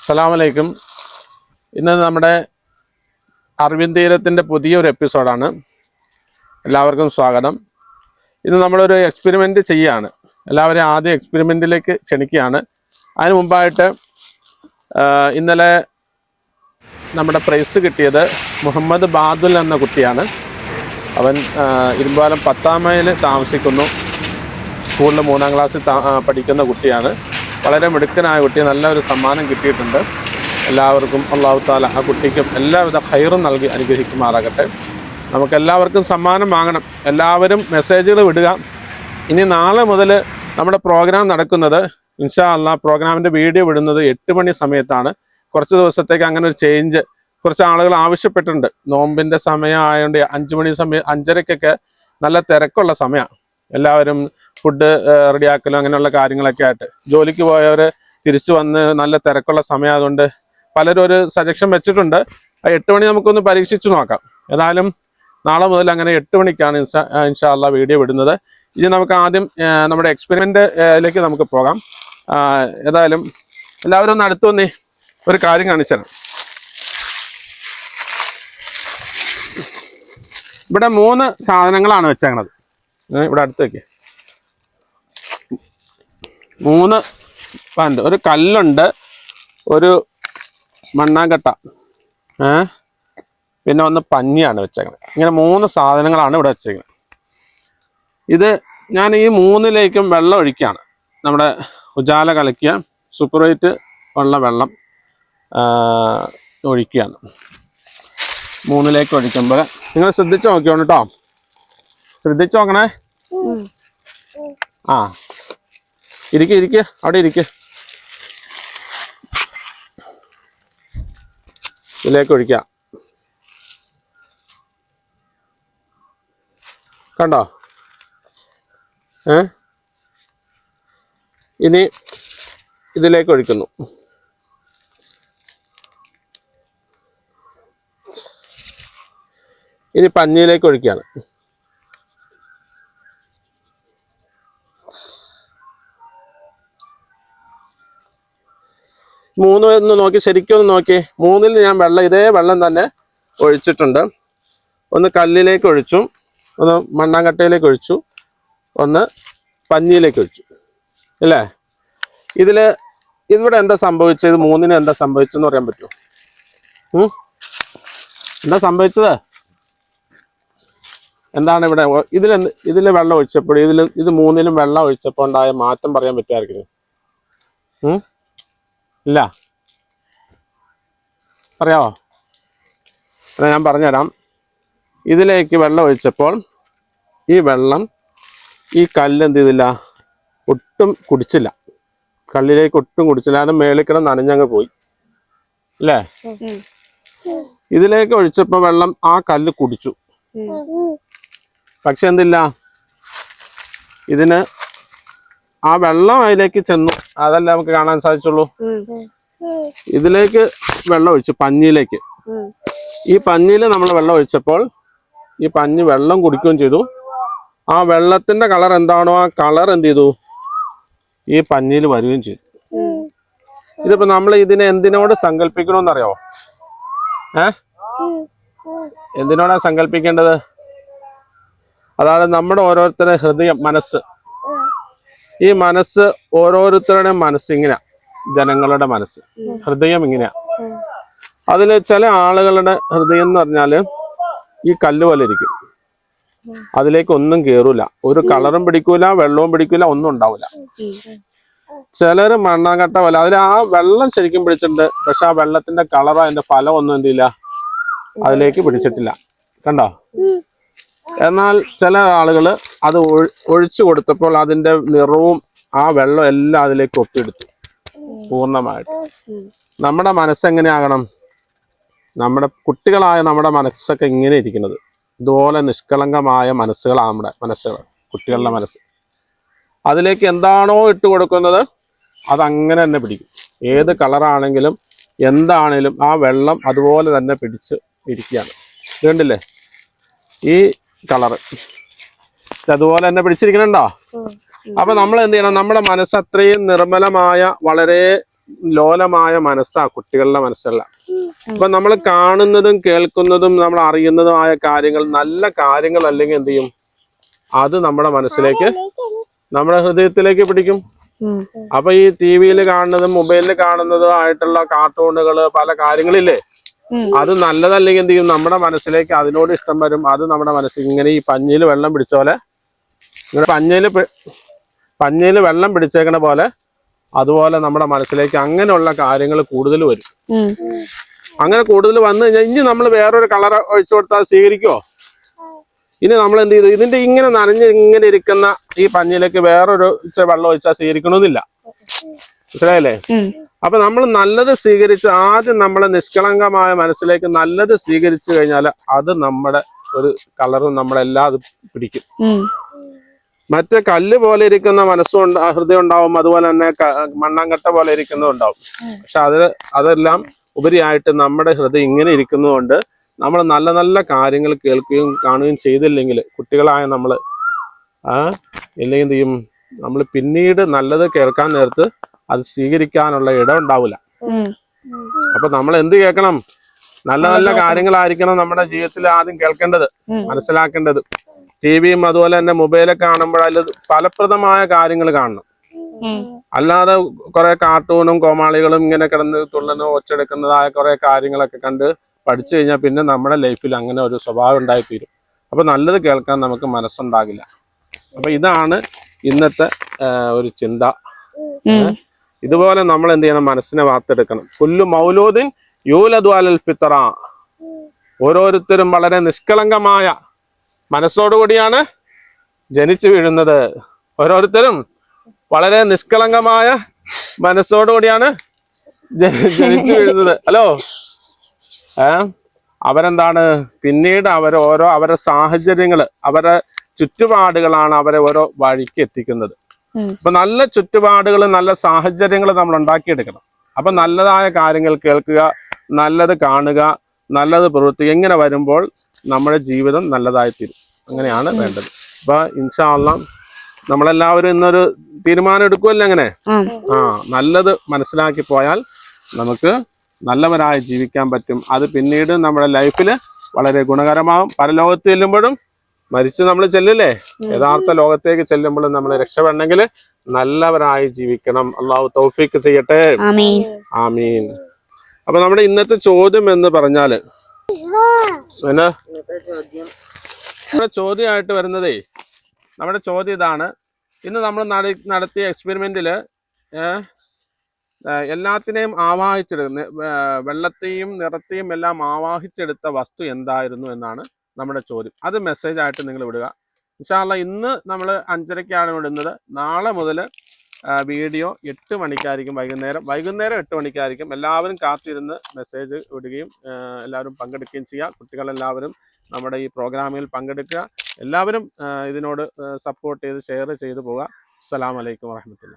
അസ്സലാമലൈക്കും ഇന്ന് നമ്മുടെ അരവിന്ദ് തീരത്തിന്റെ പുതിയൊരു എപ്പിസോഡാണ്. എല്ലാവർക്കും സ്വാഗതം. ഇന്ന് നമ്മളൊരു എക്സ്പെരിമെന്റ് ചെയ്യുകയാണ് എല്ലാവരെയും ആദ്യം എക്സ്പെരിമെന്റിലേക്ക് ക്ഷണിക്കുകയാണ്. അതിന് മുമ്പായിട്ട് ഇന്നലെ നമ്മുടെ പ്രൈസ് കിട്ടിയത് മുഹമ്മദ് ബാദുൽ എന്ന കുട്ടിയാണ്. അവൻ ഇരുമ്പാലം പത്താം മൈൽ താമസിക്കുന്നു. സ്കൂളിൽ മൂന്നാം ക്ലാസ്സിൽ പഠിക്കുന്ന കുട്ടിയാണ്. വളരെ മിടുക്കനായ കുട്ടി നല്ലൊരു സമ്മാനം കിട്ടിയിട്ടുണ്ട്. എല്ലാവർക്കും അള്ളാഹു താല ആ കുട്ടിക്കും എല്ലാവിധ ഹൈറും നൽകി അനുഗ്രഹിക്കുമാറാകട്ടെ. നമുക്ക് എല്ലാവർക്കും സമ്മാനം വാങ്ങണം. എല്ലാവരും മെസ്സേജുകൾ വിടുക. ഇനി നാളെ മുതൽ നമ്മുടെ പ്രോഗ്രാം നടക്കുന്നത് ഇൻഷാ അള്ളാഹ് പ്രോഗ്രാമിന്റെ വീഡിയോ വിടുന്നത് എട്ട് മണി സമയത്താണ്. കുറച്ച് ദിവസത്തേക്ക് അങ്ങനെ ഒരു ചേഞ്ച് കുറച്ച് ആളുകൾ ആവശ്യപ്പെട്ടിട്ടുണ്ട്. നോമ്പിന്റെ സമയമായതുകൊണ്ട് അഞ്ച് മണി സമയം അഞ്ചരക്കൊക്കെ നല്ല തിരക്കുള്ള സമയമാണ് എല്ലാവരും ഫുഡ് റെഡിയാക്കലും അങ്ങനെയുള്ള കാര്യങ്ങളൊക്കെ ആയിട്ട്. ജോലിക്ക് പോയവർ തിരിച്ചു വന്ന് നല്ല തിരക്കുള്ള സമയമായതുകൊണ്ട് പലരും ഒരു സജഷൻ വെച്ചിട്ടുണ്ട്. ആ എട്ട് മണി നമുക്കൊന്ന് പരീക്ഷിച്ചു നോക്കാം. ഏതായാലും നാളെ മുതൽ അങ്ങനെ എട്ട് മണിക്കാണ് ഇൻഷാ ഇൻഷാല്ല വീഡിയോ വിടുന്നത്. ഇനി നമുക്ക് ആദ്യം നമ്മുടെ എക്സ്പെരിമെന്റിലേക്ക് നമുക്ക് പോകാം. ഏതായാലും എല്ലാവരും ഒന്ന് അടുത്തു വന്നേ ഒരു കാര്യം കാണിച്ചു തരാം. ഇവിടെ മൂന്ന് സാധനങ്ങളാണ് വെച്ചേക്കണത്. ഇവിടെ അടുത്ത് വെക്കേ. മൂന്ന് പാന്റ് ഒരു കല്ലുണ്ട് ഒരു മണ്ണാങ്കട്ട ഏ പിന്നെ ഒന്ന് പഞ്ഞിയാണ് വെച്ചേക്കുന്നത് ഇങ്ങനെ മൂന്ന് സാധനങ്ങളാണ് ഇവിടെ വെച്ചേക്കുന്നത് ഇത് ഞാൻ ഈ മൂന്നിലേക്കും വെള്ളം ഒഴിക്കുകയാണ് നമ്മുടെ ഉജാല കലക്കിയ സൂപ്പർവൈറ്റ് ഉള്ള വെള്ളം ഒഴിക്കുകയാണ്. മൂന്നിലേക്ക് ഒഴിക്കുമ്പോൾ നിങ്ങൾ ശ്രദ്ധിച്ചു നോക്കിയോണം കേട്ടോ ശ്രദ്ധിച്ചു നോക്കണേ. ആ. ഇരിക്കെ ഇരിക്ക. അവിടെ ഇരിക്ക. ഇതിലേക്ക് ഒഴിക്കുക കണ്ടോ? ഏ? ഇനി ഇതിലേക്ക് ഒഴിക്കുന്നു. ഇനി പഞ്ഞിയിലേക്ക് ഒഴിക്കുകയാണ്. മൂന്ന് ഒന്ന് നോക്കി ശരിക്കും ഒന്ന് നോക്കി. മൂന്നിൽ ഞാൻ വെള്ളം ഇതേ വെള്ളം തന്നെ ഒഴിച്ചിട്ടുണ്ട്. ഒന്ന് കല്ലിലേക്ക് ഒഴിച്ചു. ഒന്ന് മണ്ണാങ്കട്ടയിലേക്ക് ഒഴിച്ചു. ഒന്ന് പഞ്ഞിയിലേക്ക് ഒഴിച്ചു. അല്ലേ? ഇതിൽ ഇവിടെ എന്താ സംഭവിച്ചത്? മൂന്നിന് എന്താ സംഭവിച്ചെന്ന് പറയാൻ പറ്റുമോ? എന്താ സംഭവിച്ചത്? എന്താണ് ഇവിടെ ഇതിൽ ഇതിൽ വെള്ളം ഒഴിച്ചപ്പോൾ ഇതിൽ ഇത് മൂന്നിലും വെള്ളം ഒഴിച്ചപ്പോൾ ഉണ്ടായ മാറ്റം പറയാൻ പറ്റുമായിരിക്കും ഇല്ല. അറിയാവോ? അല്ല ഞാൻ പറഞ്ഞുതരാം. ഇതിലേക്ക് വെള്ളം ഒഴിച്ചപ്പോൾ ഈ വെള്ളം ഈ കല്ല് എന്ത് ചെയ്തില്ല? ഒട്ടും കുടിച്ചില്ല. കല്ലിലേക്ക് ഒട്ടും കുടിച്ചില്ല. അത് മേളിൽ കിടന്ന് നനഞ്ഞങ്ങ് പോയി. അല്ലേ? ഇതിലേക്ക് ഒഴിച്ചപ്പോൾ വെള്ളം ആ കല്ല് കുടിച്ചു. പക്ഷെ എന്തില്ല? ഇതിന് ആ വെള്ളം അതിലേക്ക് ചെന്നു. അതല്ല നമുക്ക് കാണാൻ സാധിച്ചുള്ളൂ. ഇതിലേക്ക് വെള്ളം ഒഴിച്ചു പഞ്ഞിയിലേക്ക്. ഈ പഞ്ഞിയിൽ നമ്മൾ വെള്ളം ഒഴിച്ചപ്പോൾ ഈ പഞ്ഞി വെള്ളം കുടിക്കുകയും ചെയ്തു. ആ വെള്ളത്തിന്റെ കളർ എന്താണോ ആ കളർ എന്ത് ചെയ്തു? ഈ പഞ്ഞിയിൽ വരികയും ചെയ്തു. ഇതിപ്പോ നമ്മൾ ഇതിനെ എന്തിനോട് സങ്കല്പിക്കണോന്നറിയോ? ഏ? എന്തിനോടാ സങ്കല്പിക്കേണ്ടത്? അതായത് നമ്മുടെ ഓരോരുത്തരുടെ ഹൃദയം മനസ്സ്. ഈ മനസ്സ് ഓരോരുത്തരുടെയും മനസ്സ് ഇങ്ങനെ ജനങ്ങളുടെ മനസ്സ്. ഹൃദയം ഇങ്ങനെയാ. അതിൽ ചില ആളുകളുടെ ഹൃദയം എന്ന് പറഞ്ഞാൽ ഈ കല്ല് പോലെ ഇരിക്കും. അതിലേക്ക് ഒന്നും കേറൂല. ഒരു കളറും പിടിക്കൂല വെള്ളവും പിടിക്കൂല ഒന്നും ഉണ്ടാവൂല. ചിലര് മണ്ണാങ്കട്ട പോലെ അതിൽ ആ വെള്ളം ശരിക്കും പിടിച്ചിട്ടുണ്ട്. പക്ഷെ ആ വെള്ളത്തിന്റെ കളറോ അതിന്റെ ഫലം ഒന്നും എന്തില്ല. അതിലേക്ക് പിടിച്ചിട്ടില്ല. കണ്ടോ? എന്നാൽ ചില ആളുകൾ അത് ഒഴി- ഒഴിച്ചു കൊടുത്തപ്പോൾ അതിന്റെ നിറവും ആ വെള്ളം എല്ലാം അതിലേക്ക് ഒപ്പിയെടുത്തു. പൂർണമായിട്ട്. നമ്മുടെ മനസ്സെങ്ങനെയാകണം? നമ്മുടെ കുട്ടികളായ നമ്മുടെ മനസ്സൊക്കെ ഇങ്ങനെ ഇരിക്കുന്നത്. ഇതുപോലെ നിഷ്കളങ്കമായ മനസ്സുകളാണ് നമ്മുടെ മനസ്സുകൾ കുട്ടികളുടെ മനസ്സ്. അതിലേക്ക് എന്താണോ ഇട്ട് കൊടുക്കുന്നത് അതങ്ങനെ തന്നെ പിടിക്കും. ഏത് കളറാണെങ്കിലും എന്താണേലും ആ വെള്ളം അതുപോലെ തന്നെ പിടിച്ച് ഇരിക്കുകയാണ്. കണ്ടില്ലേ? ഈ കളറ്. അതുപോലെ തന്നെ പിടിച്ചിരിക്കണുണ്ടോ? അപ്പൊ നമ്മൾ എന്ത് ചെയ്യണം? നമ്മുടെ മനസ്സ് അത്രയും നിർമ്മലമായ വളരെ ലോലമായ മനസ്സാ കുട്ടികളുടെ മനസ്സല്ല. അപ്പൊ നമ്മൾ കാണുന്നതും കേൾക്കുന്നതും നമ്മൾ അറിയുന്നതുമായ കാര്യങ്ങൾ നല്ല കാര്യങ്ങൾ അല്ലെങ്കിൽ എന്ത് ചെയ്യും? അത് നമ്മുടെ മനസ്സിലേക്ക് നമ്മുടെ ഹൃദയത്തിലേക്ക് പിടിക്കും. അപ്പൊ ഈ ടി വിയിൽ കാണുന്നതും മൊബൈലിൽ കാണുന്നതും ആയിട്ടുള്ള കാർട്ടൂണുകൾ പല കാര്യങ്ങളില്ലേ? അത് നല്ലതല്ലെങ്കിൽ എന്ത് ചെയ്യും? നമ്മുടെ മനസ്സിലേക്ക് അതിനോട് ഇഷ്ടം വരും. അത് നമ്മുടെ മനസ്സിൽ ഇങ്ങനെ ഈ പഞ്ഞിയിൽ വെള്ളം പിടിച്ച പോലെ ഇങ്ങനെ പഞ്ഞിയിൽ പഞ്ഞിയിൽ വെള്ളം പിടിച്ചേക്കണ പോലെ അതുപോലെ നമ്മുടെ മനസ്സിലേക്ക് അങ്ങനെയുള്ള കാര്യങ്ങൾ കൂടുതൽ വരും. അങ്ങനെ കൂടുതൽ വന്നു കഴിഞ്ഞാൽ ഇനി നമ്മൾ വേറൊരു കളർ ഒഴിച്ചു കൊടുത്താൽ സ്വീകരിക്കുമോ ഇനി നമ്മൾ എന്ത് ചെയ്തു? ഇതിന്റെ ഇങ്ങനെ നനഞ്ഞ് ഇങ്ങനെ ഇരിക്കുന്ന ഈ പഞ്ഞിലേക്ക് വേറൊരു വെള്ളം ഒഴിച്ചാൽ സ്വീകരിക്കണമെന്നില്ല. മനസ്സിലായല്ലേ? അപ്പൊ നമ്മൾ നല്ലത് സ്വീകരിച്ച് ആദ്യം നമ്മളെ നിഷ്കളങ്കമായ മനസ്സിലേക്ക് നല്ലത് സ്വീകരിച്ചു കഴിഞ്ഞാൽ അത് നമ്മുടെ ഒരു കളറും നമ്മളെല്ലാം അത് പിടിക്കും. മറ്റേ കല്ല് പോലെ ഇരിക്കുന്ന മനസ്സും ഹൃദയം ഉണ്ടാവും അതുപോലെ തന്നെ മണ്ണാങ്കട്ട പോലെ ഇരിക്കുന്നതും ഉണ്ടാവും. പക്ഷെ അത് അതെല്ലാം ഉപരിയായിട്ട് നമ്മുടെ ഹൃദയം ഇങ്ങനെ ഇരിക്കുന്നതുകൊണ്ട് നമ്മൾ നല്ല നല്ല കാര്യങ്ങൾ കേൾക്കുകയും കാണുകയും ചെയ്തില്ലെങ്കിൽ കുട്ടികളായ നമ്മൾ ആ ഇല്ലെങ്കിൽ എന്ത് ചെയ്യും നമ്മൾ പിന്നീട് നല്ലത് കേൾക്കാൻ നേരത്ത് അത് സ്വീകരിക്കാനുള്ള ഇടം ഉണ്ടാവില്ല അപ്പൊ നമ്മൾ എന്ത് കേൾക്കണം? നല്ല നല്ല കാര്യങ്ങളായിരിക്കണം നമ്മുടെ ജീവിതത്തിൽ ആദ്യം കേൾക്കേണ്ടത് മനസ്സിലാക്കേണ്ടത്. ടി വിയും അതുപോലെ തന്നെ മൊബൈലൊക്കെ കാണുമ്പോൾ അതിൽ ഫലപ്രദമായ കാര്യങ്ങൾ കാണണം. അല്ലാതെ കുറെ കാർട്ടൂണും കോമാളികളും ഇങ്ങനെ കിടന്ന് തുള്ളനോ ഒച്ചെടുക്കുന്നതായ കുറെ കാര്യങ്ങളൊക്കെ കണ്ട് പഠിച്ചു കഴിഞ്ഞാൽ പിന്നെ നമ്മുടെ ലൈഫിൽ അങ്ങനെ ഒരു സ്വഭാവം ഉണ്ടായിത്തീരും. അപ്പൊ നല്ലത് കേൾക്കാൻ നമുക്ക് മനസ്സുണ്ടാകില്ല. അപ്പൊ ഇതാണ് ഇന്നത്തെ ഒരു ചിന്ത. ഇതുപോലെ നമ്മൾ എന്ത് ചെയ്യണം? മനസ്സിനെ വാർത്തെടുക്കണം. കുല്ലു മൗലൂദിൻ യൂലദ്വാലൽ ഫിത്ര ഓരോരുത്തരും വളരെ നിഷ്കളങ്കമായ മനസ്സോടുകൂടിയാണ് ജനിച്ചു വീഴുന്നത്. ഓരോരുത്തരും വളരെ നിഷ്കളങ്കമായ മനസ്സോടുകൂടിയാണ് ജനിച്ചു വീഴുന്നത്. ഹലോ? ഏ? അവരെന്താണ്? പിന്നീട് അവർ ഓരോ അവരുടെ സാഹചര്യങ്ങൾ അവരുടെ ചുറ്റുപാടുകളാണ് അവരെ ഓരോ വഴിക്ക് എത്തിക്കുന്നത്. അപ്പൊ നല്ല ചുറ്റുപാടുകൾ നല്ല സാഹചര്യങ്ങൾ നമ്മൾ ഉണ്ടാക്കിയെടുക്കണം. അപ്പൊ നല്ലതായ കാര്യങ്ങൾ കേൾക്കുക നല്ലത് കാണുക നല്ലത് പ്രവർത്തിക്കുക ഇങ്ങനെ വരുമ്പോൾ നമ്മുടെ ജീവിതം നല്ലതായി തീരും അങ്ങനെയാണ് വേണ്ടത്. അപ്പൊ ഇൻഷാല്ല നമ്മളെല്ലാവരും ഇന്നൊരു തീരുമാനം എടുക്കുമല്ലോ അങ്ങനെ? ആ. നല്ലത് മനസ്സിലാക്കി പോയാൽ നമുക്ക് നല്ലവരായി ജീവിക്കാൻ പറ്റും. അത് പിന്നീട് നമ്മുടെ ലൈഫിൽ വളരെ ഗുണകരമാകും പരലോകത്ത് ചെല്ലുമ്പോഴും മരിച്ച് നമ്മൾ ചെല്ലില്ലേ? യഥാർത്ഥ ലോകത്തേക്ക് ചെല്ലുമ്പോൾ നമ്മൾ രക്ഷപ്പെടണമെങ്കിൽ നല്ലവരായി ജീവിക്കണം. അള്ളാഹു തൗഫീക്ക് ചെയ്യട്ടെ. ആമീൻ. അപ്പൊ നമ്മുടെ ഇന്നത്തെ ചോദ്യം എന്ന് പറഞ്ഞാൽ എന്നാ? നമ്മുടെ ചോദ്യമായിട്ട് വരുന്നതേ നമ്മുടെ ചോദ്യം ഇതാണ്. ഇന്ന് നമ്മൾ നടത്തിയ എക്സ്പെരിമെന്റിൽ എല്ലാത്തിനെയും ആവാഹിച്ചെടുക്കുന്ന വെള്ളത്തെയും നിറത്തെയും എല്ലാം ആവാഹിച്ചെടുത്ത വസ്തു എന്തായിരുന്നു എന്നാണ് നമ്മുടെ ചോദ്യം. അത് മെസ്സേജ് ആയിട്ട് നിങ്ങൾ വിടുക. ഇൻഷാല്ല ഇന്ന് നമ്മൾ അഞ്ചരയ്ക്കാണ് വിടുന്നത് നാളെ മുതൽ വീഡിയോ എട്ട് മണിക്കായിരിക്കും. വൈകുന്നേരം വൈകുന്നേരം എട്ട് മണിക്കായിരിക്കും. എല്ലാവരും കാത്തിരുന്ന് മെസ്സേജ് വിടുകയും എല്ലാവരും പങ്കെടുക്കുകയും ചെയ്യുക കുട്ടികളെല്ലാവരും നമ്മുടെ ഈ പ്രോഗ്രാമിൽ പങ്കെടുക്കുക. എല്ലാവരും ഇതിനോട് സപ്പോർട്ട് ചെയ്ത് ഷെയർ ചെയ്തു പോവുക. വലൈക്കും വാഹമത്തുള്ള